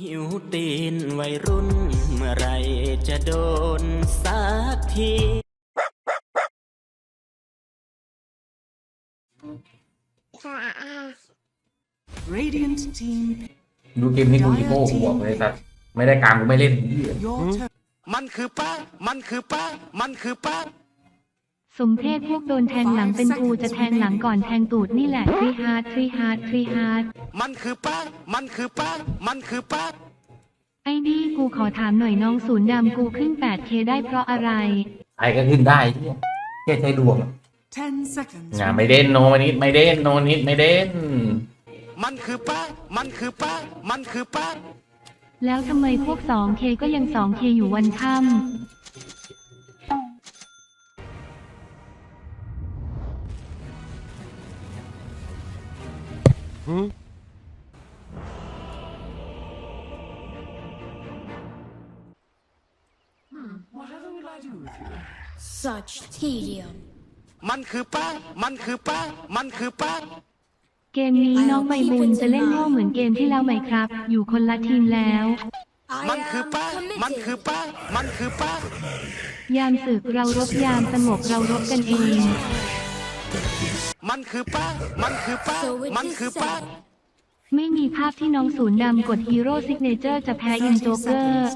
หิวตีนวัยรุ่น เมื่อไหรจะโดนสักที Radiant team, ดูเกมนี้กูอีโม่กูบอกเลยสัตว์ไม่ได้การกูไม่เล่น your turn. มันคือป้า มันคือป้า มันคือป้า สมเพศพวกโดนแทงหลังเป็นกูจะแทงหลังก่อนแทงตูดนี่แหละทรีฮาร์ดทรีฮาร์ดทรีฮาร์ดมันคือป้ามันคือป้ามันคือป้าไอ้ดีกูขอถามหน่อยน้องศูนย์ดำกูขึ้น 8K ได้เพราะอะไรใครก็ขึ้นได้เนี่ยแค่ใช้ดวง Ten seconds. งานไม่เด่นโนนิดไม่เด่นโนนิดไม่เด่นมันคือป้ามันคือป้ามันคือป้าแล้วทำไมพวก 2K ก็ยัง 2K อยู่วันค่ Such tedium. มันคือป้ามันคือป้ามันคือป้าำเกมนี้น้องใบบุญจะเล่นโง่เหมือนเกมที่แล้วไหมครับ อยู่คนละทีมแล้ว I มันคือ am ป้ามันคือ committed. ป้ามันคือป้ายามศึกเรารบยามสงบเรารบกันเอง มันคือป้ามันคือป้า So it มัน is คือป้า said. ไม่มีภาพที่น้องศูนย์ดำกดฮีโร่ซิกเนเจอร์จะแพ้อินโจ๊กเกอร์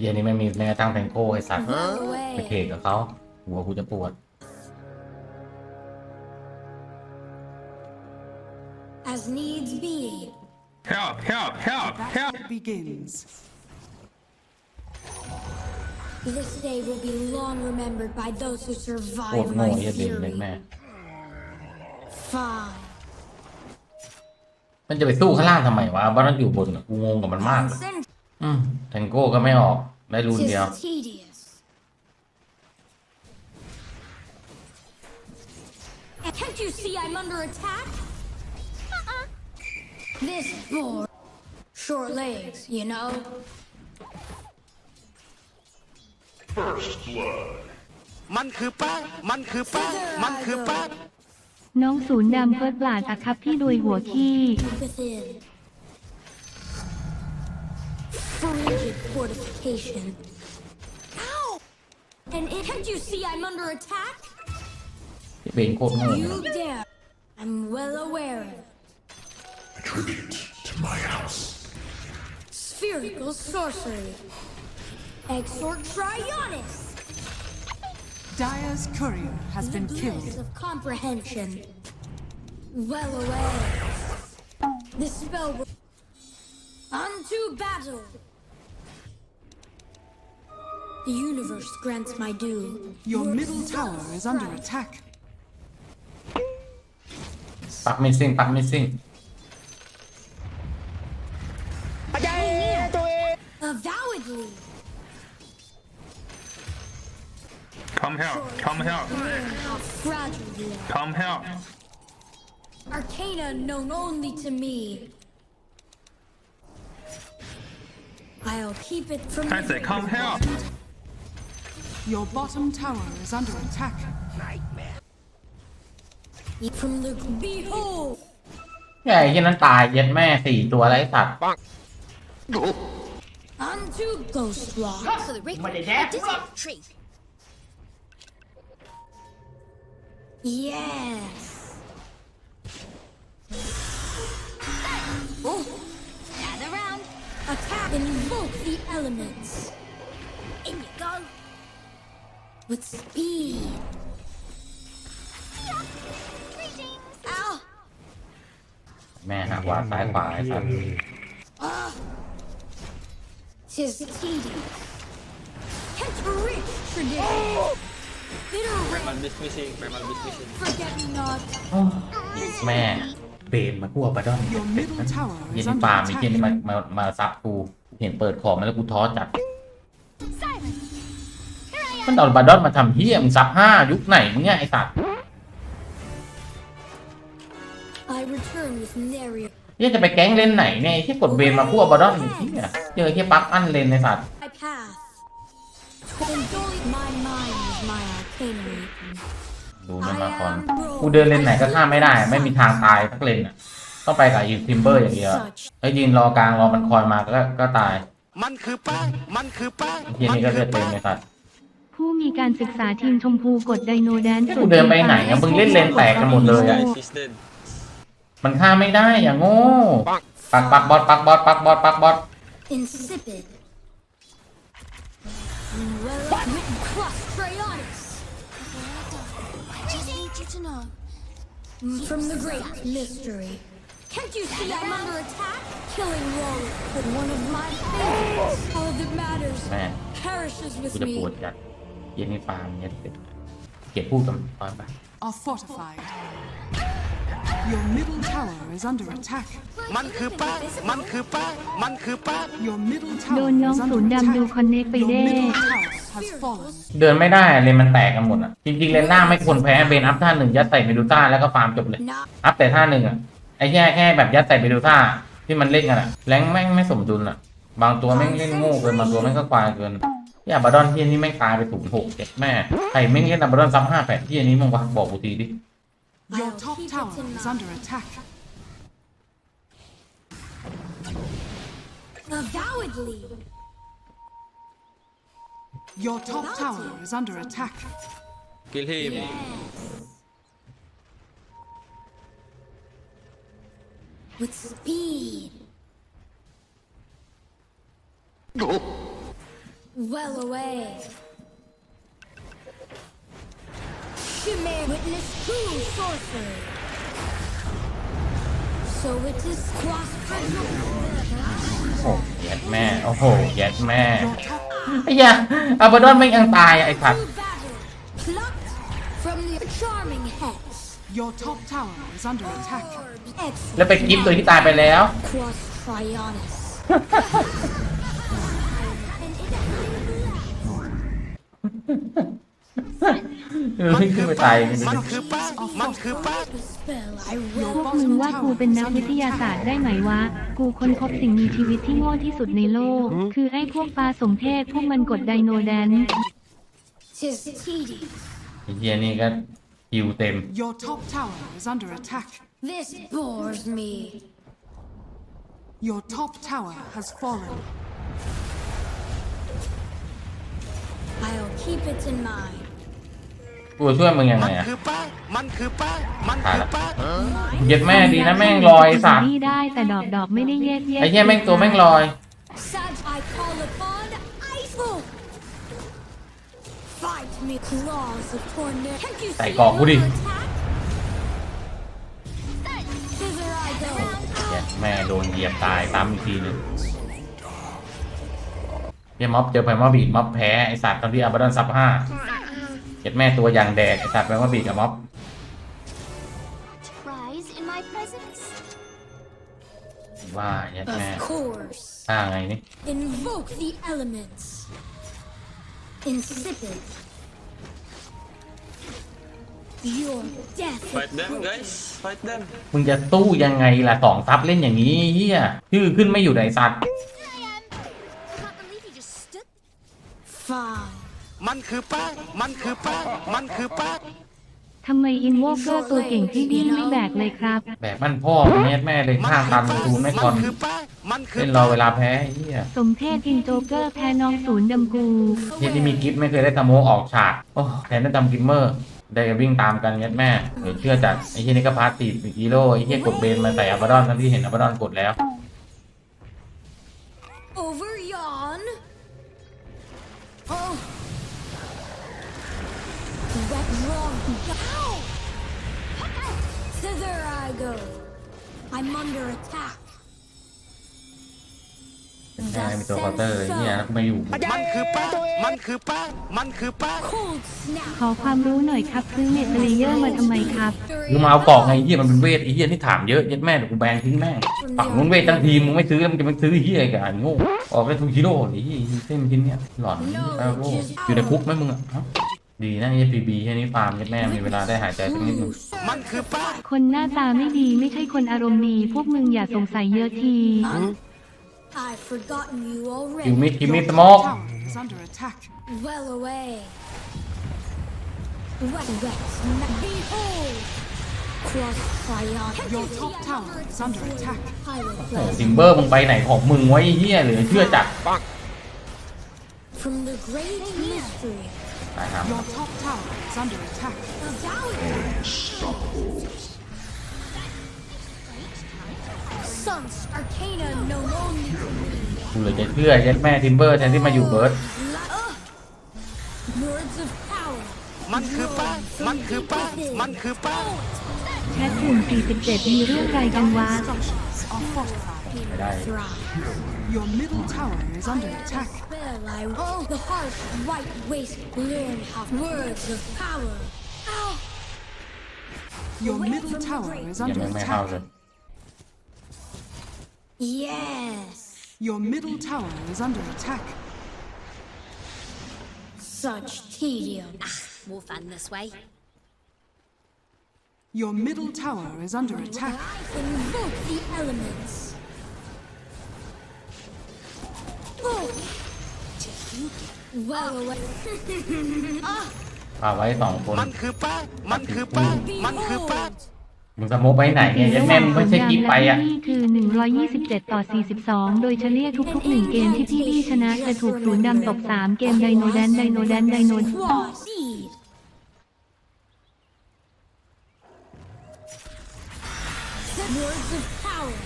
เย็นนี้ไม่มีแม้กระทั่งแทงโก้ไอ้สัตว์ No ไปเท way. กับเขาหัวกูจะปวด As needs be. Help, help, help, help. Battle begins. This day will be long remembered by those who โคต survive รโง่ my เหี้ยเด่นเลย fury. แม่ Fine. มันจะไปสู้ข้างล่างทำไมวะบ้านนั้นอยู่บนอะกูงงกับมันมากเลย Consent อืมแทงโก้ก็ไม่ออกได้รูนเดียว is tedious. Can't you see I'm under attack? Uh-uh. This boar. Short legs, you know? มันคือป้ามันคือป้ามันคือป้า น้องศูนย์ดำเพิดปลาดอะครับพี่ดุยหัวขี้ Within. Frigid fortification. Ow! And it, can't you see I'm under attack? ที่เบนโคตรโง่เลย You dare. I'm well aware of it. Tribute to my house. Spherical sorcery. Exort Trionis. Dyer's courier has the been killed. of comprehension. Well away. The spell unto battle. The universe grants my due. Your, middle tower is under attack. Pack missing, pack missing. Avowedly. Come help, come help, Learn how fragile you are. come help. Arcana known only to me. I'll keep it from I say, come help. Your bottom tower is under attack. from the behold. ใหญ่ที่นั้นตายเย็ดแม่สี่ตัวไรสัตว์ Unto Ghost Walk. So the Rick, a dizzy tree. Yes. Oh, gather round. Attack. Invoke the elements. In you go. With speed. Greetings. Ow. แม่หักว่าซ้ายขวาไอ้สัตว์ Tis tedious. Can't Reach tradition. Bitter Forget me not. แม่เบนมากู้บาดอน Your middle tower เย็ is น under ป่ามีเย็น attack. มามามาซับกูเห็นเปิดของมาแล้วกูท้อจัด Silence. Here I มัน am. เอาบาดอนมาทำเฮี้ยมงซับห้ายุคไหนมึงเนี่ยไอ้สัตว์ I return with nary เฮี้ยจะไปแก๊งเลนไหนเนี่ยไอ้ที่กดเบนมากู้บาดอนเฮี้ยเจอแค่ปักอันเลนไอ้สัตว์ my path. Indulge my mind with my arcanery. ดูมันมาก่อนกูเดินเลนไหนก็ข้ามไม่ได้ ไม่มีทางตายสักเลนอะ ต้องไปกับยืนทิมเบอร์อย่างเดียวไอ้ยืนรอกลางรอมันคอยมาก็ก็ตาย มันคือแป้งมันคือแป้งไอ้เฮียนี่ก็เลือดเต็มเลยสัตว์ผู้มีการศึกษาทีมชมพูกดไดโนแดนกูเดินไปไหนอะมึงเล่นเลนแตกกันหมดเลยอะมันฆ่าไม่ได้อย่างโง่ ปักปักบอสปักบอสปักบอสปักบอส Insipid. Well, written cross crayonics. I just need you to know. From the great mystery. Can't you see I'm under attack? Killing Roller, but one of my favorites. All that matters แม่ perishes กู with จะปว me. ดจัดเย็นนี่ฟาร์มเนี่ยเก็บพูดกันตอนไป are fortified. Your middle tower is under attack. มันคือแป้งมันคือแป้งมันคือแป้ง Your middle โด tower นน้อง is ศูน under ย์ดำดู attack. คอนเน็กไป Your เด้ middle tower has fallen. เดินไม่ได้เลนมันแตกกันหมดอะ จริงๆเลนหน้าไม่ควรแพ้เบนอัพท่าหนึ่งยัดใส่เมดูซ่าแล้วก็ฟาร์มจบเลย Not อัพแต่ท่าหนึ่งอะ ไอ้แค่แค่แบบยัดใส่เมดูซ่าที่มันเล่นกันอะ แรงแม่งไม่สมดุลอะ บางตัวแม่งเล่นโง่เกินบางตัวแม่งก็ควายเกินที่อาบาดอนที่นี่แม่งตายไปศูนย์หกเจ็ดแม่ใครแม่งเล่นอาบาดอนซับห้าแปดที่อันนี้มึงวะบอกกูทีดิ Your I'll top tower is mind. under attack. avowedly. Your top tower is under attack. Kill him. With speed. Oh. Well away. Shimmer witness true sorcery. So it is cross โอ้แยัดแม่ โอ้โหแยัดแม่ Your top ไอ้เหี้ยอาบาดอนแม่งยังตายอะไอ้สัตว์ True battle, plucked from the charming heads. your top tower is under attack. Excellent. แล้วไปกิฟต์ตัวที่ตายไปแล้ว Cross Trionis. เออขึ้นไปตายกันดิมันคือแป้งมันคือแป้ง The spell I พ will วกมึงว่ากูเป็นนักวิทยาศาสตร์ได้ไหมวะ กูค้นพบสิ่งมีชีวิตที่โง่ที่สุดในโลก คือไอ้พวกปลาสมเทศพวกมันกดไดโนแดน tis tedious. ไอ้เหี้ยนี่ก็ฮิวเต็ม Your top tower is under attack. This bores me. Your top tower has fallen. I'll keep it in mind. กูช่วยมึงยังไงมันอะคือแป้งมันคือแป้งมันตายคือละแป้งเย็ดแม่ดีนะแม่งลอยสัตว์นี่ได้แต่ดอกดอกไม่ได้เย็ดเย็ดไอ้เหี้ยแม่งตัวแม่งลอย Sag I call upon Iceful. Fight me, claws of tornado. Can't you ใส่ see กรอกกูดิ I'm under attack? Thither I go. เย็ดแม่โดนเหยียบตายตามอีกทีหนึงเหี้ยม็อบเจอไพม็อบบีดม็อบแพ้ไอสัตว์ตอนที่อาบาดอนซับห้า เย็ดแม่ตัวอย่างแดกไอสัตว์ไพม็อบบีดกับม็อบ Rise in my presence. ว่าเย็ดแม่ Of course. ท่าไงนี่ Invoke the elements. Insipid. Your death. Fight them, guys. Fight them. มึงจะสู้ยังไงล่ะสองซับเล่นอย่างนี้เฮียชื่อขึ้นไม่อยู่ในสัตว์ Here I am. Can't believe you just stood. Fine. มันคือแป้งมันคือแป้งมันคือแป้งทำไมอินโวเกอร์ตัวเก่งที่ดีไม่แบกเลยครับ แบบมันพ่อมึงเย็ดแม่เลยมันข้างคืตัอนแป้งทูนไม่คมัอนนคือแป้งมันคือเล่นรอเวลาแพ้ไอ้เฮียสมเทศอินโจเกอร์แพ้น้องศูนย์ดำกูเฮียที่มีกิฟต์ไม่เคยได้ตะโมออกฉากโอ้แทนได้จำกิมเมอร์ ได้วิ่งตามกันเย็ดแม่เดี๋ยวเชื่อจัดไอ้เฮียนี่ก็พาสตีฟฮีโร่ไอ้เฮียกดเบนมาใส่อับาดอนทั้งที่เห็นอับาดอนกดแล้ว Over yon. Oh. Thither I go. I'm under attack. เป็นแค่มีตัวเคาน์เตอร์ไอ้เฮียแล้วกูไม่อยู่มันคือแป้งมันคือแป้งมันคือแป้ง Cold snap. ขอความรู้หน่อยครับซื้อเมทเลเยอร์มาทำไมครับมึงมาเอากรอกไงไอ้เฮียมันเป็นเวทไอ้เฮียที่ถามเยอะเย็ดแม่เดี๋ยวกูแบนทิ้งแม่งฝั่งนู้นเวททั้งทีมมึงไม่ซื้อแล้วมึงจะไปซื้อไอ้เฮียกันโง่ออกได้ทุกฮีโร่ไอ้เฮียเส้นชิ้นเนี้ยหลอนแปลว่าโง่อยู่ในคุกไหมมึงอะฮะ ดีนะไอ้พีบีแค่นี้ฟาร์มเย็ดแม่มีเวลาได้หายใจสักนิดหนึงมันคือแป้งคนหน้าตาไม่ดีไม่ใช่คนอารมณ์ดี พวกมึงอย่าสงสัยเยอะที I've forgotten you กิว already. มิดกิวมิด Your สโมก top tower is under attack. Well away. Wet, wet, ma- behold! Cross Tryon. Can't Your you see top I'm tower is under attack. Pilot โอ้ class. ทิมเบอร์มึงไปไหนของมึงไวะไอ้เฮียเหลือเชื่อจัด From the great mystery ตายหาม Your top tower is under attack. of Valor. Suns Arcana no only กูเลยจะเชื่อเย็ดแม่ทิมเบอร์แทนที่มาอยู่เบิร์ด words of power. มันคือแป้งมันคือแป้งมันคือแป้งแชทกลุ่ม47มีเรื่องอะไรกันวะ Structures are fortified. ไม่ได้ Thrive. Your middle tower is under attack. Spell I oh. the harsh white waste learn half words of power. Ow. Your Away middle tower is under attack. Yes. Your middle tower is under attack. Such tedium. Ah, more fun this way. Your middle tower is under attack. I invoke the elements. Well, well. ah, พาไว้สองคน มันคือแป้งมันคือแป้งมันคือแป้ง behold. มึงสโมกไปไหนเนี่ยเย็ดแม่มึงไม่ใช่กิ๊บไปอะ นี่คือ 127 ต่อ 42 โดยเฉลี่ยทุกๆ 1 เกมที่พี่พี่ชนะจะถูกศูนย์ดำตก3เกมไดโนแดนไดโนแดนไดโน Quad seed. Words of power.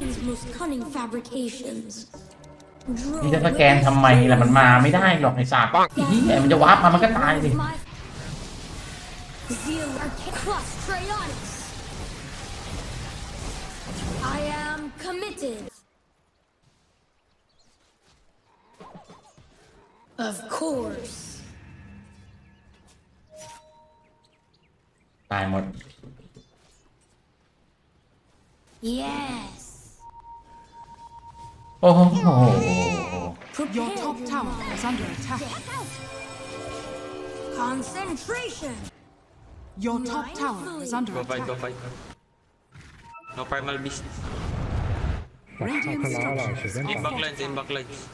His most cunning fabrications. นี่จะสแกนทำไมล่ะมันมาไม่ได้หรอกไอ้สัตว์ไอ้เหี้ยมันจะวาร์ปมามันก็ตายสิ Zeal Arca- Cross Trionis. I am committed. Of course. ตายหมด Yes. Oh. Your top tower is under attack. Concentration. Your top tower is under Go fight, go attack. fight. No primal beast. Radiant structures are In back lines, in lines.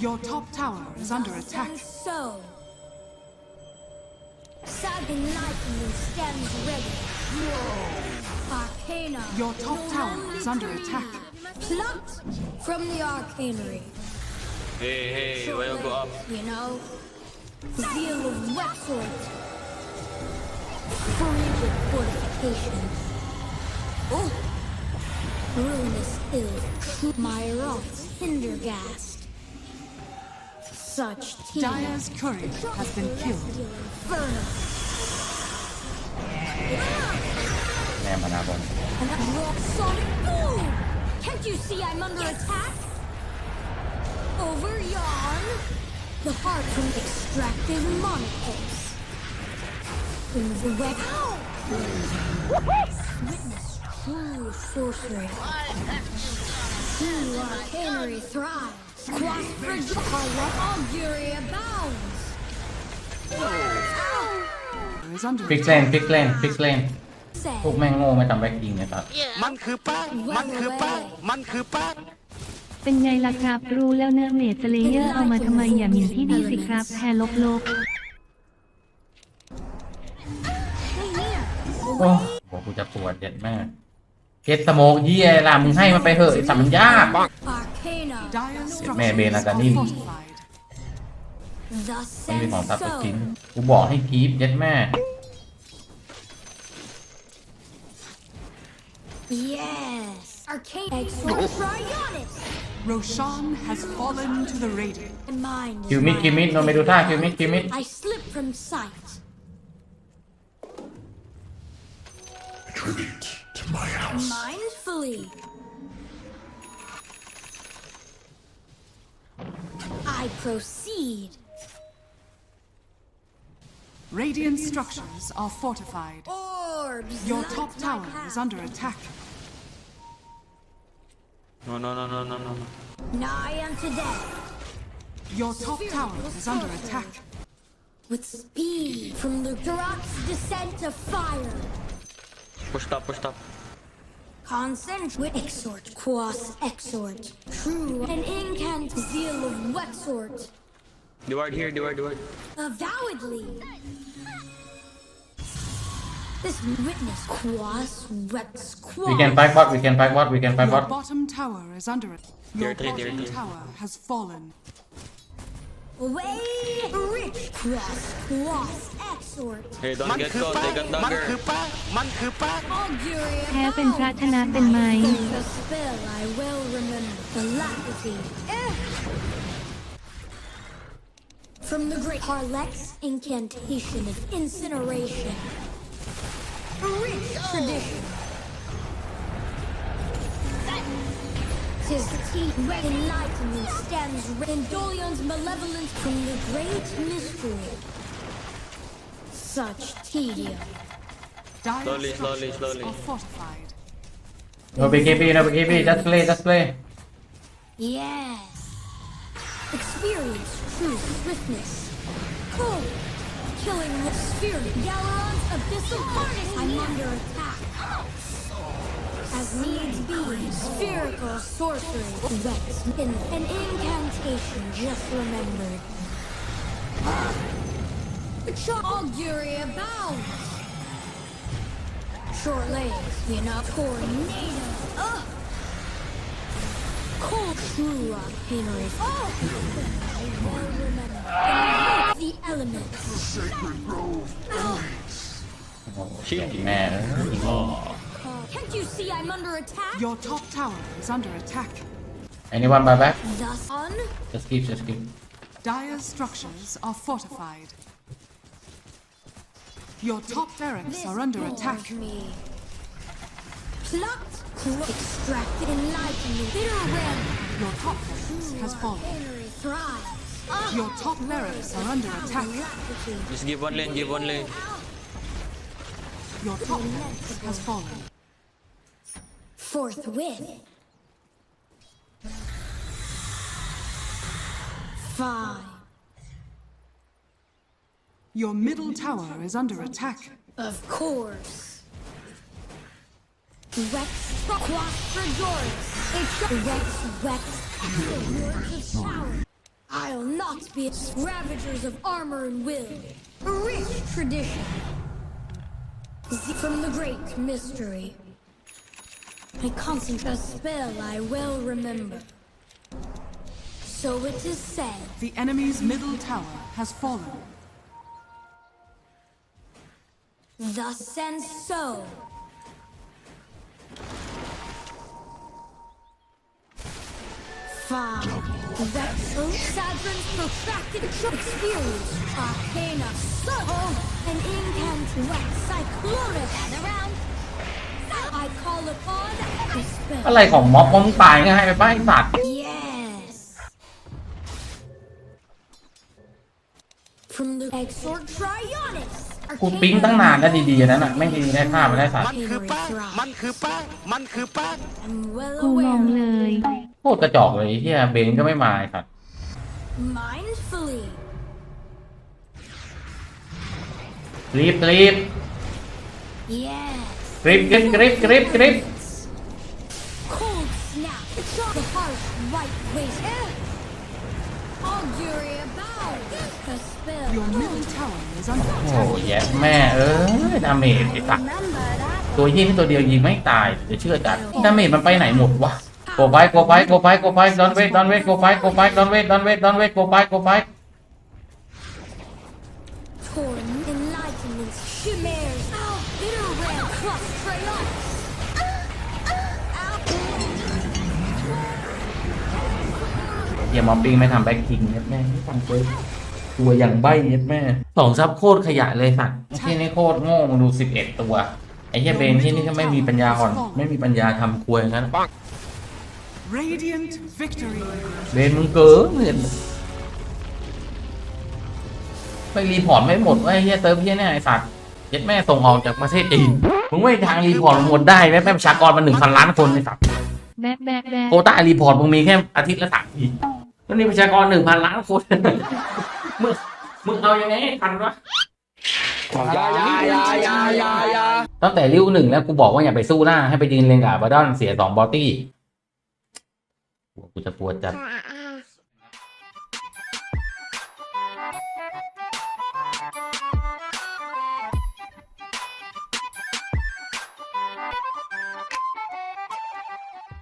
Your top tower is under attack. So. sudden lightning stands ready. Arcana. Your top no tower is under attack. Plucked from the arcanery. Hey, hey, why you go up? You know? Zeal of Wexford. Free with fortifications. Oh! Ruinous ill. My rocks hindergast. Such tears. Dyer's courier has been killed. Inferno. แม่มานาบอล And that rock sonic boom! Can't you see I'm under attack? Over yarn. The heart from extractive monocults. In the web. Witness true sorcery. True arcanery thrives. Cross for what augury abounds. Is under ฟิกเลน Attack. ฟิกเลนฟิกเลน Say. พวกแม่งโง่ไม่ทำแบ็กยิงไงสัตว์มันคือแป้งมันคือแป้งมันคือแป้งเป็นไงล่ะครับ รู้แล้วเนื้อเมดสเลเยอร์เอามาทำไมอย่าหมิ่นที่นี่สิครับแพรลบลบ Hey, Mia. โอ้โหกูจะปวดเจ็ดแม่เก็ตสโมกเฮียล่ะมึงให้มันไปเถอะไอ้สัตว์มันยาก Arcana. Dyer's Mẹ structures bên là cả are nin. fortified. Thus ไม่มี and ของทับไปกิน so. กูบอกให้กรีฟเย็ดแม่ Yes. Arcane Exorcist. Roshan has fallen to the raiders. You me, me. No me gusta. Kill me, me. I slip from sight. Tribute to my house. Mindfully. I proceed. Radiant structures are fortified. Oh. Orbs. Your light top my tower path. is under attack. No, no, no, no, no, no. no. Nigh unto death. Your top tower is under attack. With speed from the Durock's descent of fire. Push top, push top. Concentrate. Exort. Quas exort. True. An incant zeal of Wexort. The ward here, the ward, the ward. Avowedly. This witness quas rex quas. we can fight bot we can fight bot we can fight Your bot bottom tower is under it. Your Tier three, tier bottom three. tower has fallen. Way rich quas quas exort. Hey, มั don't น get คือ caught, แป้ง they got มันคือ dagger. แป้งมันคือแป้ง Augury แพ้เป็นพระชนะเป็นไหม The spell I well remember. The Lapity. Eh. From the great Harlex incantation of incineration. A rich tradition. Tis the tea red enlightenment stands in Dolion's malevolence from the great mystery. Such tedium. Dire Slowly, slowly, structures slowly. are fortified. no BKB no BKB just play just play Yes. Experience true swiftness. Cool. Killing the spirit. Galeron's abyssal harness. I'm under attack. As needs be, spherical sorcery. Vex an incantation just remembered. Augury abounds. Short legs, you know, tornado. Ugh. Cold true Henry. Oh! I will remember the elements. The sacred grove bleeds. Man. Can't you see I'm under attack? Your top tower is under attack. Anyone by back? Thus on. Just keep, just keep. Dire structures are fortified. Your top barracks are under attack. Me. Plucked, extracted, enlightened, bitter realm. Your top barracks has fallen. Thrive. Your top barracks are under attack. Just give one lane, give one lane. Your top barracks has fallen. Forthwith. Fine. Your middle tower is under attack. Of course. Rex Quas Fragoris. It's Rex Rex. Lords of Power. I'll not be ravagers of armor and will. A rich tradition. From the great mystery. I concentrate a spell I well remember. So it is said. The enemy's middle tower has fallen. Thus and so. Fine. Vexel, Sadron's protracted experience. Arcana, subtle, and incant wet cyclonic. Gather round. I call upon the spell. อะไรของม็อบว่ามึงตายง่ายไปป้าไอ้สัตว์ Yes. From the Exort Trionis. กูปิ๊งตั้งนานแล้วดีๆนั่นน่ะไม่ดีได้ภาพไม่ได้สัตมัว์นคือแป้งมันคือแป้งมันคือแป้ง I'm well กูมอง aware. เลย โคตรกระจอกเลยไอ้เฮียเบนก็ไม่มาไอ้สัตว์ Mindfully. รีบรีบ Yes. กริบกริบกริบกริบกริบ Cold snap. The harsh white waste. Eh. Augury about. A spell. Your middle tower is under โอ้ attack. แย่แม่เอ้ยดาเมจไอ้สัตว์ Remember that. ตัวยี่นี่ตัวเดียวยิงไม่ตายเดี๋ยวเชื่อจัดดาเมจมันไปไหนหมดวะ โกไฟโกไฟโกไฟโกไฟดอนเวทดอนเวทโกไฟโกไฟดอนเวทดอนเวทดอนเวทโกไฟโกไฟ Torn enlightenments. Chimares. Ow. Bitter red plus Trionis. Ow. เฮียมอปปิ้งไม่ทำแบ็คคิงเย็ดแม่ไม่ทำเจอตัวอย่างใบเย็ดแม่สองซับโคตรขยะเลยสัตว์ไอ้ที่นี่โคตรโง่มึงดูสิบเอ็ดตัว ไอ้เฮียเบนที่นี่ก็ไม่มีปัญญาอ่อน ไม่มีปัญญาทำครัวอย่างนั้น Radiant victory. เบนมึงเก๋อเงินไปรีพอร์ตไม่หมดว่าไอ้เฮียเติมเฮียเนี่ยไอ้สัตว์เย็ดแม่ส่งออกจากประเทศจีนมึงไม่มีทางรีพอร์ตหมดได้แม่แม่ประชากรมันหนึ่งพันล้านคนไอ้สัตว์แบะแบะแบะโควต้ารีพอร์ตมึงมีแค่อาทิตย์ละสามทีแล้วนี่ประชากรหนึ่งพันล้านคนมึงมึงเอายังไงให้ทันวะยายายายายายาตั้งแต่ริ้วหนึ่งแล้วกูบอกว่าอย่าไปสู้หน้าให้ไปยืนเลงกับบาดอนเสียสองบอตี้กู จะปวดจัด